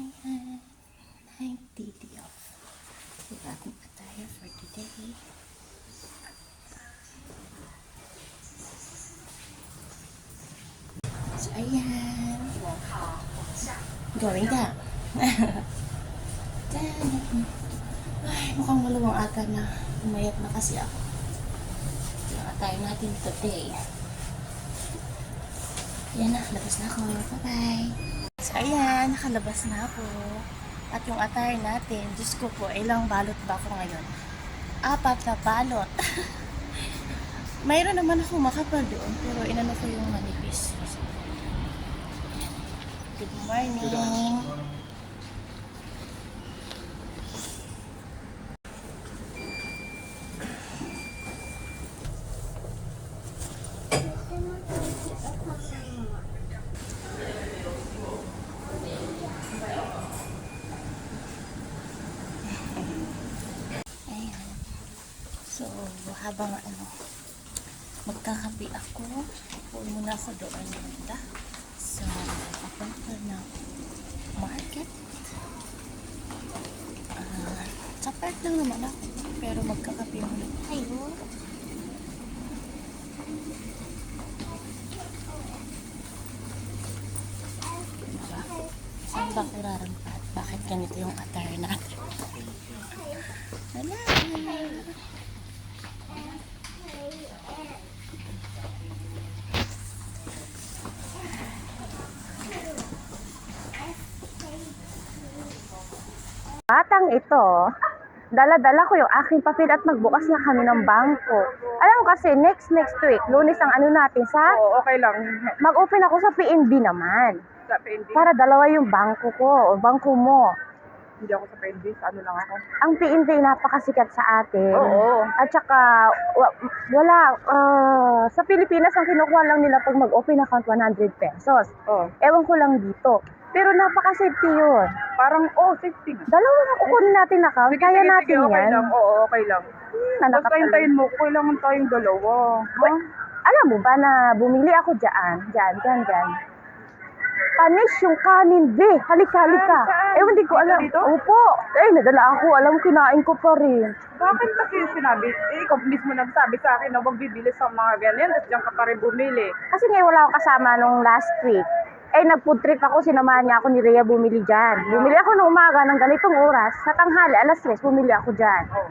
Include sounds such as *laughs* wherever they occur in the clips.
Ayan. Duty off. So, bagong attire for today. So, ayan. Going down. Dyan. Ay, mukhang maluwang ata na. Umayat na kasi ako. Yung attire natin today. Yan na, labas na ako. Bye-bye. So, ayan, nakalabas na ako. At yung attire natin, Diyos ko po, ilang balot ba ako ngayon? Apat na balot. *laughs* Mayroon naman ako makapal doon, pero inano ko yung manipis. Good morning. Ayan. So, habang ano, magkakapi ako, pull muna ako doon banda sa papunta ng market. Ah, sa park lang naman ako, pero magkakapi muna tayo. Diba? Saan ba ako rarampat? Bakit ganito yung attire natin? Wala. Batang ito, dala-dala ko yung aking papel at magbukas na kami ng bangko. Alam mo kasi, next next week, lunes ang ano natin sa, Oo, okay lang. *laughs* mag-open ako sa PNB naman. Sa PNB, Para dalawa yung bangko ko, o bangko mo. hindi ako sa PNB. Sa ano lang ako. Ang PNB napakasikat sa atin. Oo. At saka, wa- wala, ah, sa Pilipinas, ang kinukuha lang nila pag mag-open account, 100 pesos. Oh. Ewan ko lang dito. Pero napaka-safety yun. Parang, oh, safety. Dalawa na kukunin natin account, Sige, kaya sige, natin sige, okay yan. lang. Oo, okay lang. Nanakap Basta hintayin mo, kailangan tayong dalawa. Ha? alam mo ba na bumili ako dyan, dyan, dyan, dyan. Panis yung kanin, be. Saan, saan? Eh, hindi ko Dito, alam. dito? Opo. Eh, nadala ako. Alam mo, kinain ko pa rin. Bakit kasi sinabi, eh, ikaw mismo nagsabi sa akin na huwag bibili sa mga ganyan, tapos diyan ka pa rin bumili. Kasi ngayon wala akong kasama nung last week. Eh, nag-food trip ako, sinamahan niya ako ni Rhea bumili dyan. Bumili ako nung umaga ng ganitong oras. Sa tanghali, alas 3, bumili ako dyan. Oh.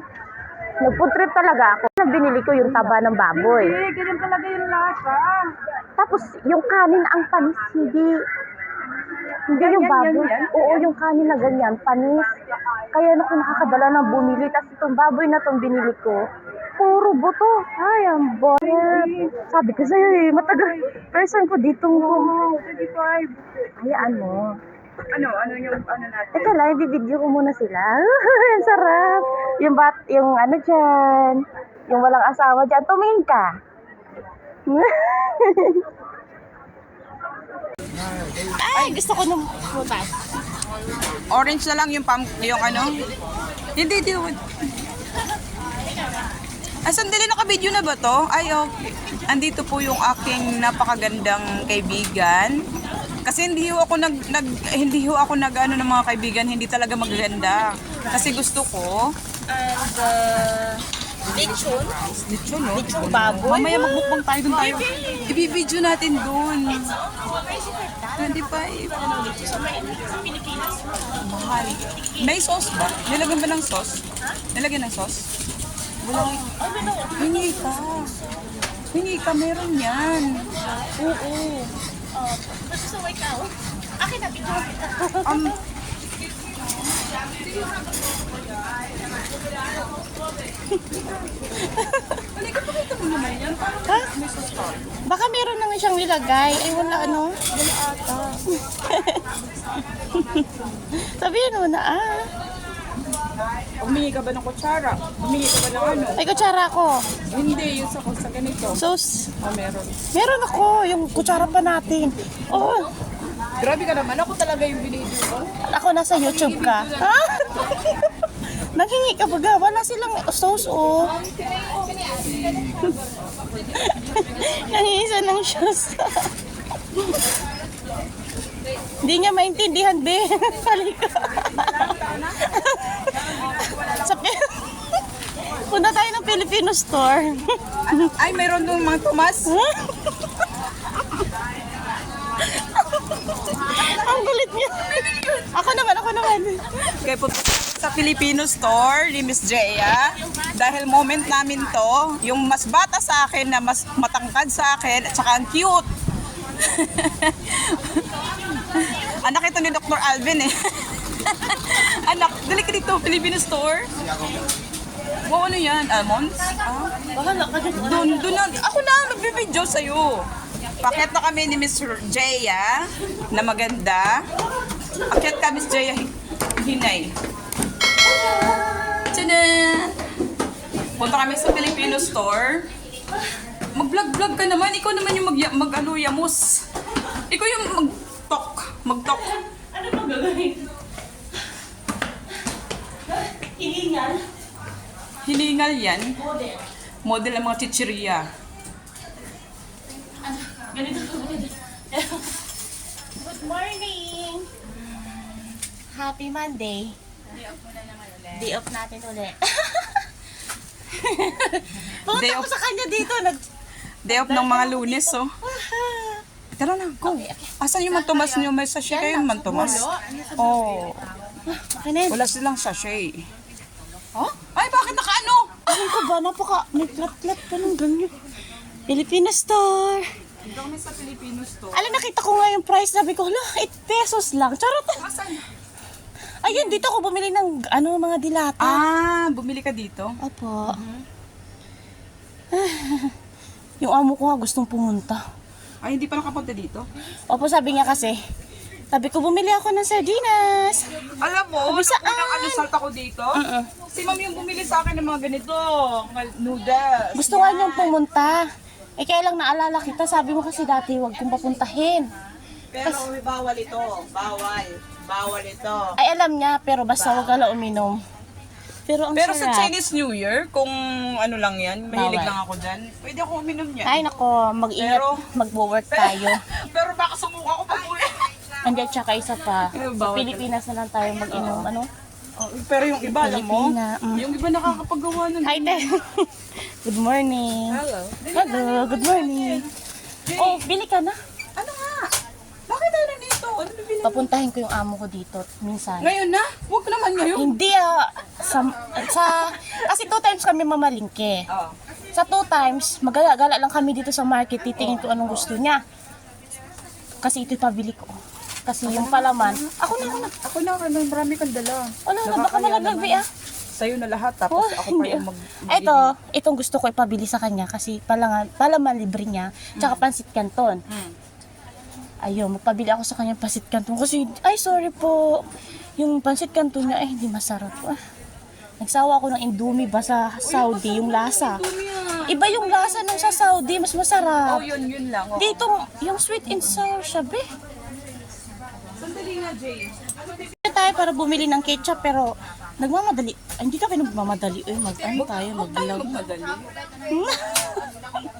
Nag-food trip talaga ako. Binili ko yung taba ng baboy. Hindi, ganyan talaga yung lasa. Tapos, yung kanin ang panis, hindi... Hindi Yan, yung yan, baboy. yan, yan. Oo, yung kanin na ganyan, panis. Kaya na ako nakakadala ng bumili. Tapos itong baboy na itong binili ko, puro buto. Ay, ang boret. Sabi ko sa'yo eh, matagal. Person ko ditong... Oh, 25. Hayaan mo. Ano, ano yung, ano natin? Teka lang, ibibideo ko muna sila. *laughs* ang sarap. Yung bat, yung ano dyan, yung walang asawa dyan, tumingin ka. *laughs* Ay, gusto ko nung putas. Orange na lang yung pam yung ano? Hindi, hindi. Ah, sandali naka-video na ba to? Ay, okay. Andito po yung aking napakagandang kaibigan. Kasi hindi ho ako nag, nag hindi ho ako nag ano ng mga kaibigan, hindi talaga magaganda. Kasi gusto ko And, uh, lechon. lechon, no? Lechon baboy. Mamaya magbukbang tayo dun tayo. Ibibideo natin dun. 25. Mahal. May sauce ba? Nilagyan ba ng sauce? Nilagyan ng sauce? Wala. Hingi ka. Hingi ka, meron yan. Oo. Gusto mo ikaw? Akin na, bigyan kita. Um, Ha? Baka meron nang siyang nilagay. Ay, wala ano? Wala *laughs* ata. Sabihin mo na ah. humingi ka ba ng kutsara? Humingi ka ba ng ano? Ay, kutsara ko. Hindi, yung sa, sa ganito. Sauce. Oh, meron. Meron ako. Yung kutsara pa natin. Oh, Grabe ka naman. Ako talaga yung binidyo ko. ako nasa YouTube ka. Ha? *laughs* Nanghingi ka baga. Wala silang sauce, oh. *laughs* Nanghingi siya ng sauce. *laughs* Hindi niya maintindihan, be. *laughs* Halika. Sa Pi- Punta tayo ng Filipino store. Ay, mayroon doon mga Tomas. Ang kulit niya. Ako naman, ako naman. Kaya punta sa Filipino store ni Miss Jaya. Dahil moment namin to, yung mas bata sa akin na mas matangkad sa akin at saka ang cute. *laughs* Anak ito ni Dr. Alvin eh. *laughs* Anak, dali ka dito, Filipino store. Wow, ano yan? Almonds? Ah, Bahala ka dyan. doon, doon na. Ako na, magbibideo sa'yo. Pakit na kami ni Miss Jaya na maganda. Akit ka, Miss Jaya Hi- Hinay. Tada! Punta kami sa Filipino store. Mag-vlog-vlog ka naman. Ikaw naman yung mag, mag ano, yamos. Ikaw yung mag-talk. Mag-talk. Ano bang gagawin? Hiningal. Hiningal yan. Model ng mga chichirya. Ganito ko. Good morning! Happy Monday. Day off natin ulit. *laughs* Pumunta Day ko off. sa kanya dito. Nag... Day off ng mga lunes, oh. Tara na, go. Asan yung mantomas niyo? May sachet kayo yung mantomas? Oh, Okay na yun. wala silang sachet. Oh? Ay, bakit nakaano? Ano ka ba? Napaka... May plat-plat ka ng ganyan. Filipino store. Dito kami sa Filipino store. Alam, nakita ko nga yung price. Sabi ko, hala, 8 pesos lang. Charot. Asan? Ayun, dito ako bumili ng ano, mga dilata. Ah, bumili ka dito? Opo. *laughs* yung amo ko nga gustong pumunta. Ay, hindi pa nakapunta dito? Opo, sabi niya kasi, sabi ko, bumili ako ng sardinas. Alam mo, Sabi, nung saan? unang ano salt ako dito, Uh-uh. si ma'am yung bumili sa akin ng mga ganito, mga noodles. Gusto nga niyang pumunta. Eh, kaya lang naalala kita, sabi mo kasi dati, wag kong papuntahin. Pero bawal ito. Bawal. Bawal ito. Ay, alam niya, pero basta wag ka lang uminom. Pero ang Pero sa sarap. Chinese New Year, kung ano lang yan, mahilig Bawal. lang ako dyan, pwede ako uminom niya. Ay, nako, mag-ingat, Pero- mag-work *laughs* tayo. Pero baka sumuka ko pag uwi. Andiyan, tsaka isa pa. Sa bawal Pilipinas na lang tayo mag-inom. Ano? Oh, pero yung iba, alam mo, Pilipina, mm. yung iba nakakapagawa ng... Hi there. *laughs* Good morning. Hello. Hello, good morning. Oh, bili ka na. Ano nga? Bakit tayo nandito? Ano bibili? Papuntahin ko yung amo ko dito minsan. Ngayon na? Huwag naman ngayon. Hindi ah, sa, sa, kasi two times kami mamalingke. Oh. Sa two times, magala-gala lang kami dito sa market, titingin ko anong gusto niya. Kasi ito'y pabili ko. Kasi yung palaman, ako na, ako na. Ako na, ano, marami kang dala. Wala na, baka Nakakaya naman. ah. Sa'yo na lahat, tapos Oh, ako pa hindi. yung mag... Ito, itong gusto ko ipabili sa kanya kasi palangan, palaman libre niya, tsaka pansit canton. Mm. Ayun, magpabili ako sa kanya ng pansit canton kasi, ay sorry po, yung pansit canton niya ay hindi masarap. Ah, nagsawa ako ng Indomie ba sa Saudi, yung lasa. Iba yung lasa nung sa Saudi, mas Oh, masarap. yun, yun lang. Oh. Dito, yung sweet and sour siya, be. Sandali nga, Jay. Kaya tayo para bumili ng ketchup pero nagmamadali. Ay, hindi ka pinagmamadali. Eh, mag, ano tayo, tayo mag-vlog. magmadali. *laughs*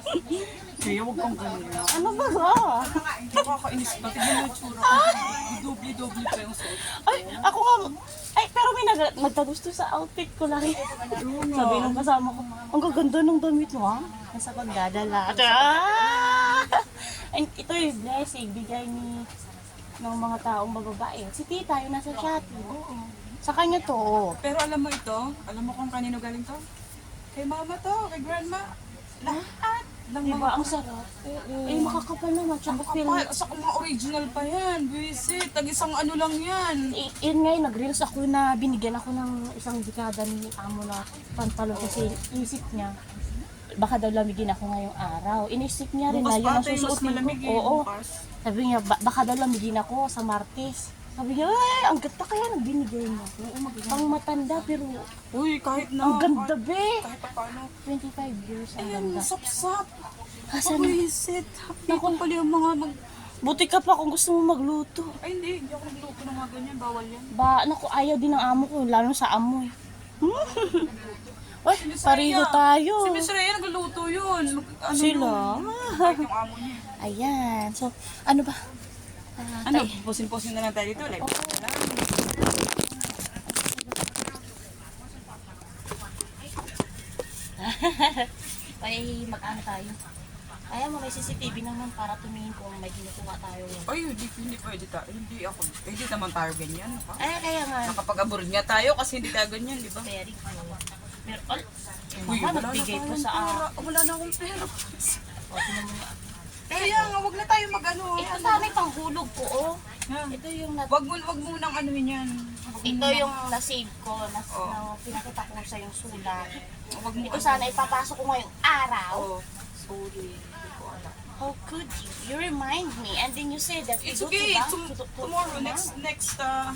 Kaya huwag kang ganun. Ano ba ba? Nakakainis pa. Tignan mo yung tsura ko. Doble-doble pa yung suot. Ay, ako nga, ay, pero may nag nagkagusto sa outfit ko lang. Sabi nung kasama ko, ang gaganda ng damit mo, ha? Nasa pagdadala. Ah! *laughs* Ay, ito yung blessing, bigay ni ng mga taong bababae. Si tita, yung nasa Shopee. Sa kanya to. Pero alam mo ito, alam mo kung kanino galing to? Kay mama to, kay grandma. Lahat ng Diba, ang sarap. Eh, makakapal naman. Tsaka kapal. Sa mga original pa yan. Visit. Tag isang ano lang yan. I- yun ngayon, nag-reels ako na binigyan ako ng isang dekada ni amo na pantalon kasi isip niya, baka daw lamigin ako ngayong araw. Inisip niya rin Bukas na yun ang ate, mas susuotin malamig ko. eh. Oo. Bukas. Sabi niya, ba- baka daw lamigin ako sa Martes. Sabi niya, ay, ang ganda kaya nang binigay niya. Pang matanda pero Uy, kahit na. ang ganda be. Kahit pa paano. 25 years ang Ayan, ganda. sapsap. Asan? Visit. Naku pala yung mga mag... Buti ka pa kung gusto mo magluto. Ay, hindi. Hindi ako nagluto ng mga ganyan. Bawal yan. Ba, naku, ayaw din ng amo ko, lalo sa amoy. Uy, pareho tayo. Si Miss Rhea nagluto yun. Mag- Ano Sila. yun? Kahit yung amo niya. Ayan. So, ano ba? Ano, pusin-pusin na lang tayo dito. Like, *laughs* Ay, mag-ano tayo. Kaya mo, may CCTV naman para tumingin kung may ginagawa tayo. Ay, hindi, hindi pwede tayo. Hindi ako. Hindi naman tayo ganyan. Ha? Ay, kaya nga. Nakapag-abroad nga tayo kasi hindi tayo ganyan, di ba? Very good. Pero, al, Uy, wala na pa sa akin. Wala na akong pera. O, tingnan mo. Kaya nga, wag na tayo mag-ano. Ito sana yung panghulog ko, oh. Ito yung nat Wag mo, wag mo nang ano yan. Wag mo ito nang- yung na-save ko, na, Oh. na pinakita ko sa yung sulat. Wag mo Ito sana ipapasok ko ngayong araw. Oo. Sorry. hindi ko alam. How could you? You remind me and then you say that It's go okay. to bank Tom- to- to- tomorrow, to next, bank. next, uh,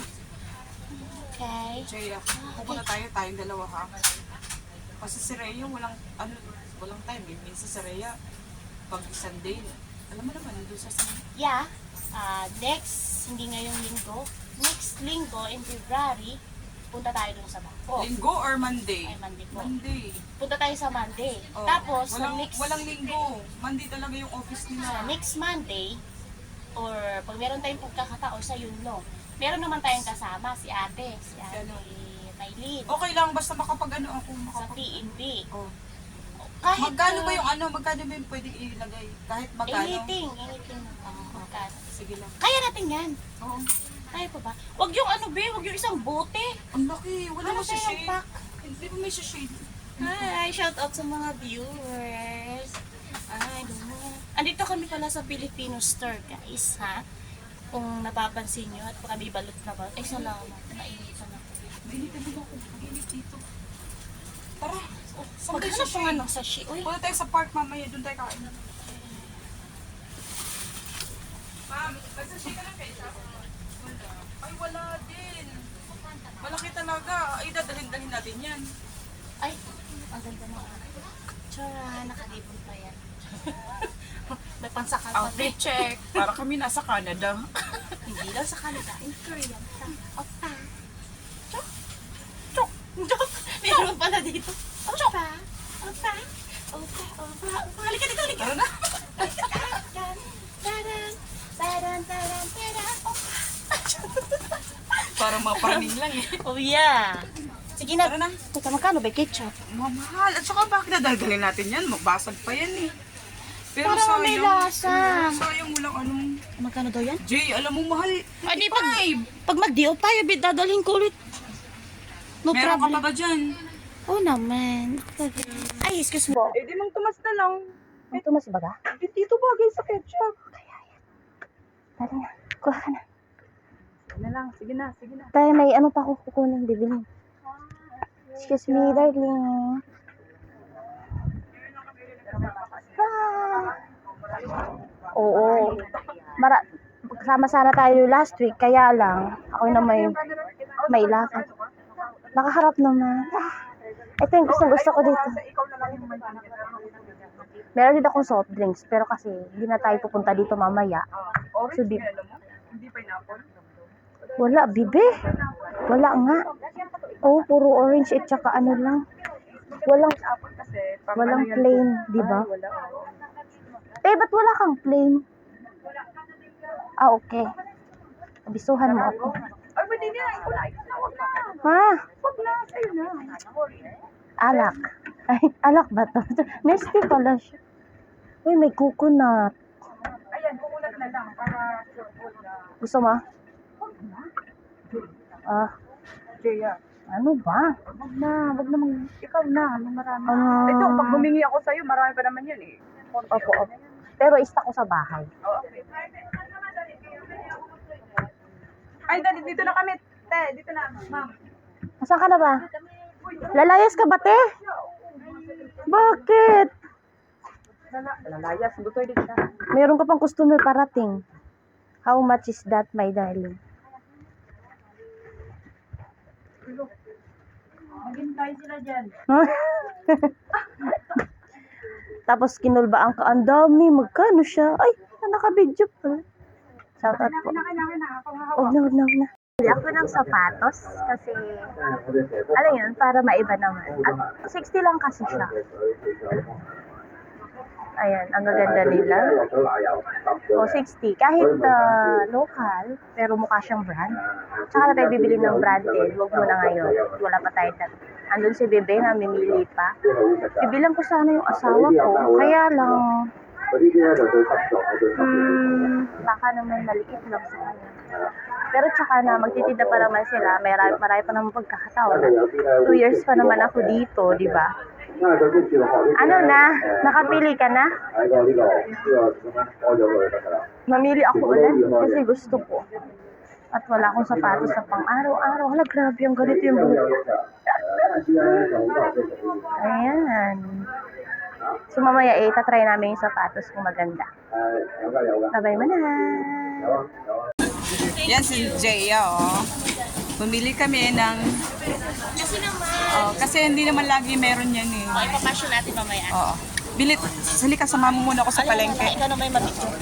Okay. Jaya, pupunta tayo, tayong dalawa ha. Kasi si Rhea, walang, ano, walang time eh. Minsan si Rhea, pag Sunday, alam mo naman, doon sa Sunday. Yeah. Ah, next, hindi ngayong linggo. Next linggo in February, punta tayo dun sa bangko. Linggo or Monday? Ay, Monday po. Monday. Punta tayo sa Monday. Oh, Tapos, sa walang, next, walang linggo. Monday talaga yung office sa nila. next Monday, or pag meron tayong pagkakataon sa Yunlo, meron naman tayong kasama, si ate, si ate? Maylin, Okay lang, basta makapag ano ako. sa Makapag, TNB. oh. Kahit, Magkano ba ah, yung ano? Magkano ba yung pwedeng ilagay? Kahit magkano? Anything, anything. Uh, magkano. Sige lang. Kaya natin yan. Oo. Kaya pa ba? Wag yung ano, be, wag yung isang bote. Ang laki. Wala mo tayo shade. pack? Hindi mo may si shade. Hi, shout out sa mga viewers. Ay, ganun. Andito kami pala sa Filipino store, guys, ha? Kung napapansin nyo at kami balot na ba? Ay, salamat. Mainit pa na. Mainit na ako. Mainit dito. Tara. Oh, Maghanap pa nga ng sashi. Uy, Punta tayo sa park mamaya. Doon tayo kain. Ma'am, nagsashi ka ng? Wala. Ay, wala din. Malaki talaga. Ay, dadalhin-dalhin natin yan. ay, ang ganda mo. Tsara, nakadipon pa yan. *laughs* May pansakal pa Outfit check. Para kami nasa Canada. *laughs* Hindi lang sa Canada, in Korea. Opa. Chok. Chok. Chok. Meron pala dito. Opa. Opa. Opa. Opa. Opa. Halika dito, halika. Tara na. Parang mga lang eh. Oh yeah. Sige na. Tara na. Teka, magkano ba ketchup? Mamahal. At saka bakit nadalgalin natin yan? Magbasag pa yan eh. Pero Parang may lasa. Sayang walang anong... Magkano daw yan? Jay, alam mo mahal. Ay, di pag, pag mag-deal tayo, bit, dadalhin ko ulit. No Meron ka problem. pa ba dyan? Oh naman. Ay, excuse me. Eh, di mang tumas na lang. Ito mas baga? Eh, dito bagay sa ketchup. Dali na. Kuha ka na. Sige na lang, sige na, sige na. Tayo may ano pa ako kukunin, bibilin. Excuse me, darling. Ah. Oo. Mara kasama sana tayo last week, kaya lang, ako na may, may lakad. Nakaharap naman. Ah, Ito yung gustong gusto ko dito. Meron din akong soft drinks, pero kasi hindi na tayo pupunta dito mamaya. Orange, So, di-. Wala, bibe. Wala nga. Oh, puro orange at saka ano lang. Walang, walang plain, di ba? Ah. Eh, ba't wala kang plain? Ah, okay. Abisuhan mo ako. Ay, pwede na. Ikaw na, ikaw na. Ha? Alak. Ay, alak ba to? *laughs* Nesty pala siya. Uy, may coconut. Ayan, kukulat na lang para. Gusto mo? Ah, Jaya, ano ba? wag na, wag na mag... Ikaw na, may marami. Ah. Ito, pag humingi ako sa'yo, marami pa naman yan eh. Opo, opo. Pero ista ko sa bahay. Oh, okay. Ay, dali, dito na kami. Te, dito na, ma'am. Nasaan ka na ba? Lalayas ka ba, te? Bakit? Lala- Lalayas, gusto din siya. Meron ka pang customer parating. How much is that, my darling? Maghintay sila dyan. *laughs* Tapos kinulbaan ka, ang dami, magkano siya? Ay, naka-video pa. Shout out po. Huwag na, huwag na, huwag na. Bili ako ng sapatos kasi, ano yun, para maiba naman. At 60 lang kasi siya. Ayan, ang gaganda nila. O 60. Kahit ah, local, pero mukha siyang brand. Tsaka na tayo bibili ng branded. Huwag mo na ngayon. Wala pa tayo. tat- Andun si Bebe na mimili pa. Bibilang ko sana yung asawa ko. Kaya lang, hmm, baka naman maliit lang sa kanya. Pero tsaka na, magtitinda pa naman sila. May marami, pa naman pagkakataon. Two years pa naman ako dito, di ba? Ano na? Nakapili ka na? Mamili ako ulit kasi gusto ko. At wala akong sapatos sa pang-araw-araw. Hala, grabe yung ganito yung buhok. Ayan. So mamaya eh, tatry namin yung sapatos kung maganda. Bye-bye mo na. Yan si Jaya, oh. Bumili kami ng... Kasi naman, Oh, kasi hindi naman lagi meron yan eh. may papasyon natin mamaya. Oo. Bilit, sali ka, sumama muna ako sa Palengke. Ikaw na may mapicture.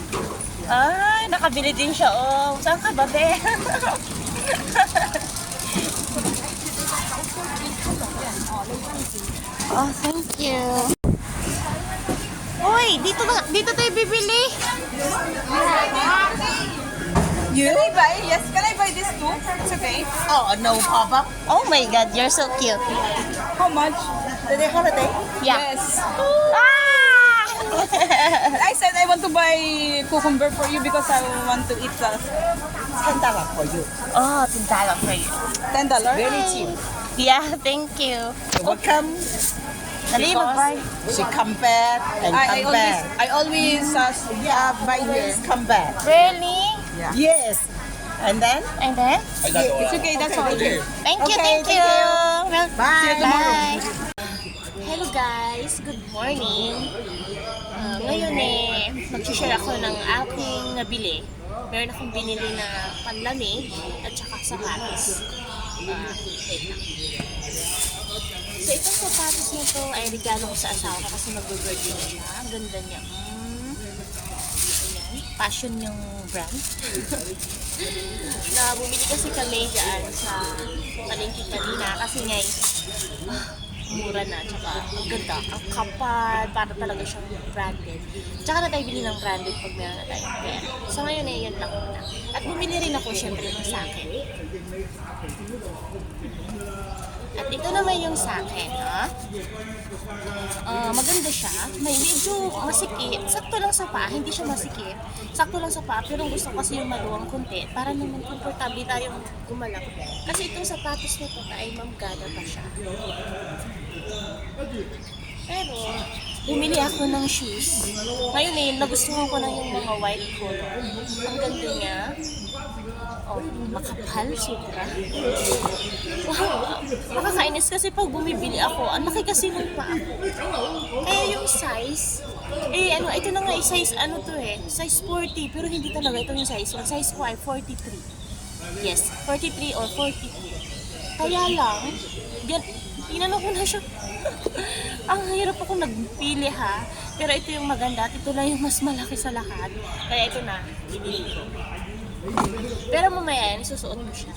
Ay, nakabili din siya. Oh, saan ka ba, be? *laughs* oh, thank you. Uy, dito na, dito tayo bibili. Can I buy? Yes, can I buy this too? It's okay. Oh, no problem. Oh my God, you're so cute. How much? Today holiday? Yeah. Yes. Ah! *laughs* I said I want to buy cucumber for you because I want to eat the oh, tintala for you. ten dollar. Very cheap. Yeah, *laughs* thank you. Welcome. Dali. She come back and I, I come always, back. I always uh, Yeah, buy here, come back. Really? Yes. And then? And then? it's okay. That's all. Thank you, Okay, thank, thank you. you. Well, Bye. Bye. Hello guys, good morning. Ah, ngayon eh, mag-share ako ng aking nabili. Meron akong binili na panlamig at saka sapatos. Ah, wait lang. So itong sapatos na to ay regalo ko sa asawa ko kasi mag-birthday na siya. Ang ganda niya. Mm. Passion yung brand. *laughs* na bumili kasi kami dyan sa palengke kanina kasi nga ah, mura na tsaka ang ganda ang kapal para talaga siyang branded. Tsaka na tayo bili ng branded pag meron na tayong pera. So ngayon eh yan lang muna. At bumili rin ako syempre ng sa akin at ito naman yung sa akin ha Ah, maganda siya. May medyo masikip. Sakto lang sa paa, hindi siya masikip. Sakto lang sa paa, pero gusto ko kasi yung maluwang konti para naman komportable tayong gumalaw. Kasi itong sapatos na ito ay mamgada pa siya. Pero, bumili ako ng shoes. Ngayon eh, nagustuhan ko na yung mga white color. Ang ganda niya. Oh, makapal, sobra. Wow, nakakainis kasi pag bumibili ako, ang laki kasi ng paa ko. Kaya yung size, eh ano, ito na nga, eh, size ano to eh, size 40, pero hindi talaga ito yung size. Ang size ko ay 43. Yes, 43 or 42. Kaya lang, tinanong ko na siya. Ang hirap ako nagpili ha. Pero ito yung maganda at ito lang yung mas malaki sa lahat. Kaya ito na, binili ko. Pero mamaya yan, isusuot ko siya.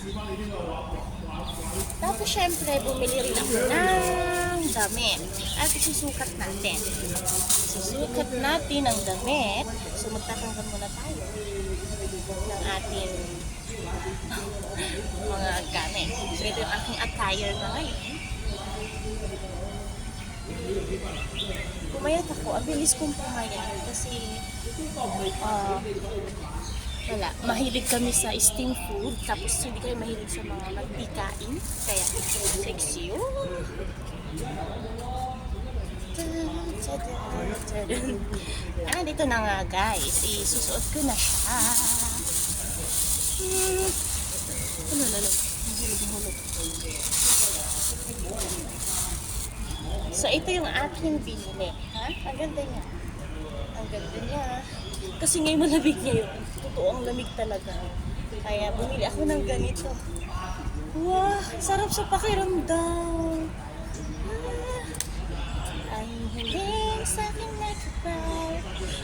Tapos syempre, bumili rin ako ng damit. At isusukat natin. Susukat natin ang damit. So magtatanggal muna tayo ng ating *laughs* mga gamit. So ito yung aking attire na ngayon. Pumayat ako. Ang bilis kong pumayat kasi ah, wala. Mahilig kami sa steam food. Tapos hindi kami mahilig sa mga magtikain. Kaya sexy. Oh. *laughs* Ah, dito na nga guys. Isusuot ko na siya. Hmm. Ano, ano, ano. Hulog-hulog. So, ito yung aking binili. Ha? Ang ganda niya. Ang ganda niya. Kasi ngayon malamig ngayon. Totoo ang lamig talaga. Kaya bumili ako ng ganito. Wow! Sarap sa pakiramdam. Ah, Ang hiling sa aking nakapal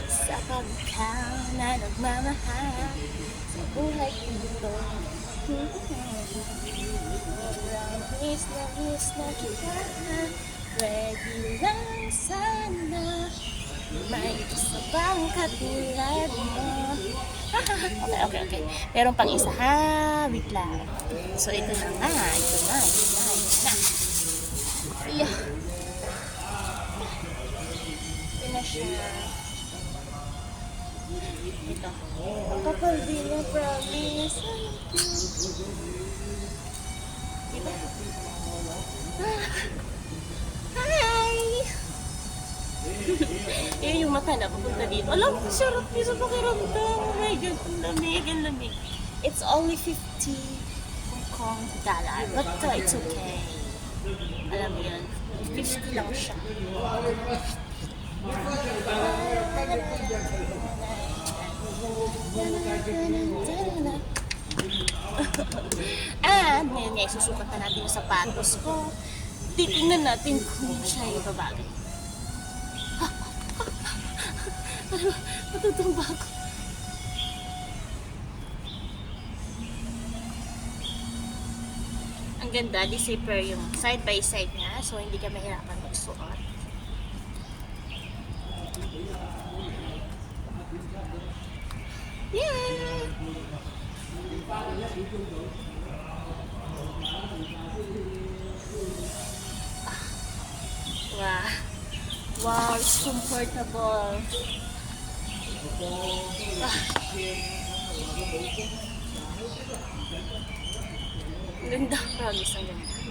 sa pagkaw na nagmamahal sa buhay ko ito. Langis, langis na kita Ready lang sana May isa bang katulad mo? *laughs* okay, okay, okay. Meron pang isa ha. Wait lang. So, ito na nga. Ito na, ito na, ito na. Yeah. Ito na siya. Ito. Kapal din na promise. Diba? Hi! Yun yung mata na papunta dito. Alam, sarap yun sa pakiramdam. Oh my God, ang lamig, ang lamig. It's only 50 Hong Kong dollar. But uh, it's okay. Alam mo yun, 50 lang siya. And, ngayon nga, susukat na natin yung sapatos ko. Titingnan natin kung siya ay babagay. Matutumba ako. Ang ganda, zipper yung side by side niya, so hindi ka mahirapan magsuot. Yeah! Wow. It's comfortable. Ah. Ganda, promise.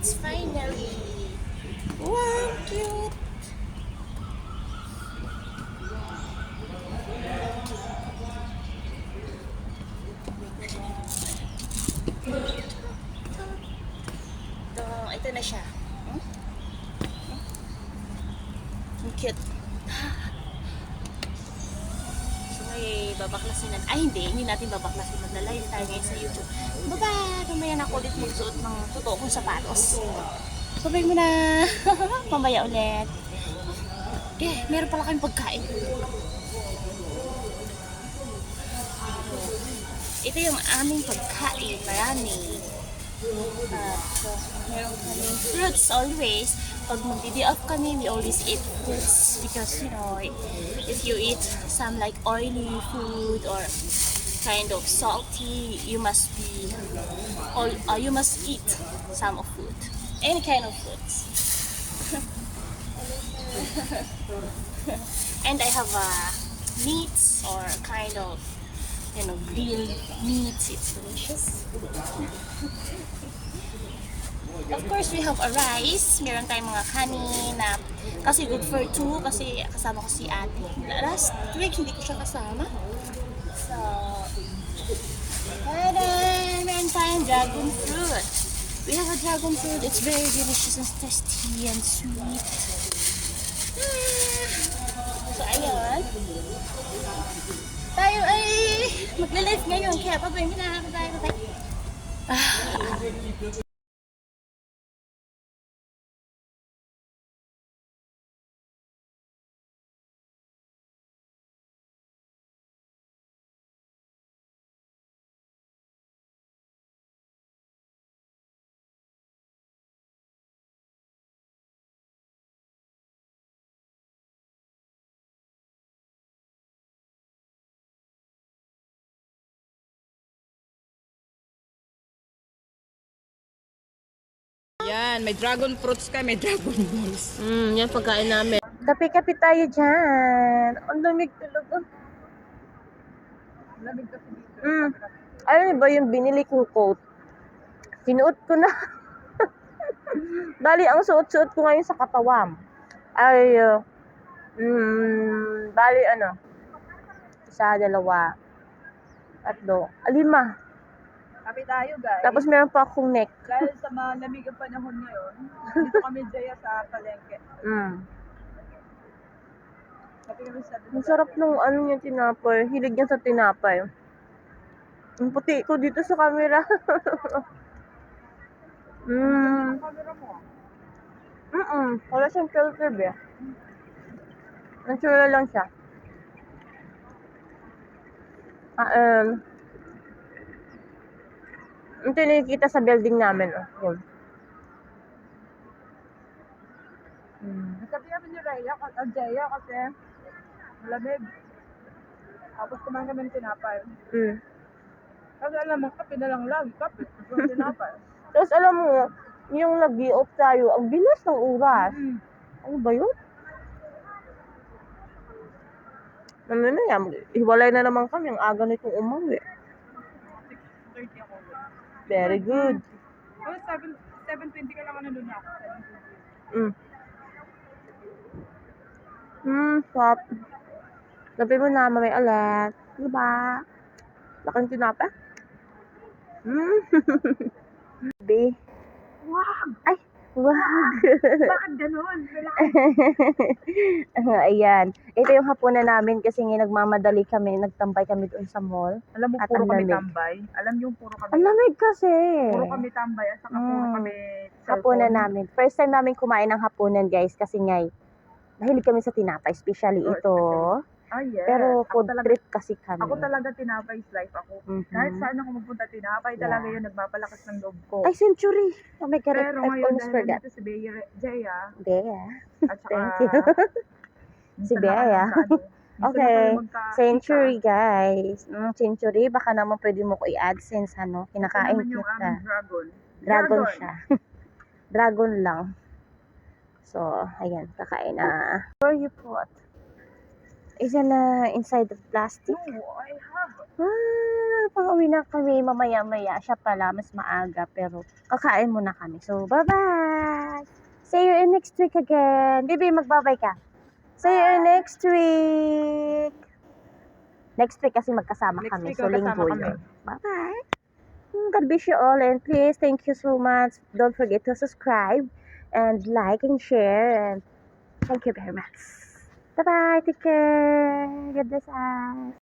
It's finally. Wow, cute. Ito, ito na siya. Hmm? Ang cute. So, may babaklasin natin. Ay, hindi. Hindi natin babaklasin. Magla-live tayo ngayon sa YouTube. Mamaya na ako ulit magsuot ng totoo kong sapatos. Sabay mo na. *laughs* Mamaya ulit. Eh, meron pala kayong pagkain. Ito yung aming pagkain. Marami. At uh, meron kaming fruits always. Pag magdi off kami, we always eat because, you know, if you eat some like oily food or kind of salty, you must be, or uh, you must eat some of food. Any kind of foods. *laughs* and I have uh, meats or kind of, you know, grilled meats. It's delicious. *laughs* Of course, we have a rice. Meron tayong mga kanin na kasi good for two kasi kasama ko si ate. Last week, hindi ko siya kasama. So, tada! Meron tayong dragon fruit. We have a dragon fruit. It's very delicious and tasty and sweet. Ah. So, ayun. Tayo ay magle-live ngayon. Kaya, na. Bye-bye. Bye-bye. Ah. Yan, may dragon fruits ka, may dragon balls. Mm, yan pagkain namin. Kape-kape tayo dyan. Ang lamig talaga. Lamig kasi dito. Mm. Alam ba yung binili kong coat? Sinuot ko na. *laughs* Bali, ang suot-suot ko ngayon sa katawam ay, uh, mm, bali ano, isa, dalawa, tatlo, ah, Kape tayo guys. Tapos meron pa akong neck. Dahil sa malamig ang panahon ngayon, dito kami Jaya sa palengke. Mm. Kami sa Ang sarap nung ano niya tinapay. Hilig niya sa tinapay. Ang puti ko dito sa camera. *laughs* mm. Mm-mm. Wala siyang filter eh. Natural lang siya. Ah, um, ito yung nakikita sa building namin. Oh. Yun. Mm. Sabi kami ni Raya, uh, Jaya kasi malamig. Tapos kumain kami ng tinapay. Mm. Kasi alam mo, kape na lang lagi, kape. Tinapay. *laughs* Tapos alam mo, yung nag-i-off tayo, ang bilis ng oras. Mm. Ano ba yun? Ano na yan? Hiwalay na naman kami. Ang aga nitong umuwi. 30 ako. Very good. Oh, 7, 7.20 ka lang ano doon ako. 7.20. Mm. Hmm, stop. Sabi mo na, mamay ulit. Diba? Laking tinapa? *laughs* Hmm. Be. Wag! Ay, wag. *laughs* Bakit ganun? *laughs* Ayan. Ito yung hapunan namin kasi nga nagmamadali kami. Nagtambay kami doon sa mall. Alam mo, At puro kami lamig. tambay. Alam yung puro kami. Ang lamig kasi. Puro kami tambay at saka puro Mm. kami hapunan cellphone. namin. First time namin kumain ng hapunan, guys, kasi nga, mahilig kami sa tinapay, especially Oh, ito. Ah, yes. Pero Ako food talaga, trip kasi kami. ako talaga tinapay is life ako. Mhm. Kahit saan ako magpunta tinapay, Yeah. talaga yun nagpapalakas ng loob ko. Ay, century. Oh my God, Pero I ngayon, almost dahil forgot. nandito si Bea, Jaya, Bea. at saka... Thank you. Si Bea. Okay. Century, guys. Mm, century, baka naman pwede mo ko i-AdSense, ano? Kinakain yung kita. aming dragon. Dragon siya. *laughs* Dragon lang. So, ayan, kakain na. Where you put? Is it na inside the plastic? No, I have. Ah, pang-uwi na kami mamaya-maya. Siya pala, mas maaga. Pero, kakain muna kami. So, bye-bye! See you in next week again. Baby, magbabay ka. See you in next week! Next week kasi magkasama Next kami. week So, magkasama linggo kami. yun. Bye-bye! Mm, God bless you all and please, thank you so much. Don't forget to subscribe and like and share and thank you very much. Bye-bye! Take care! God bless us!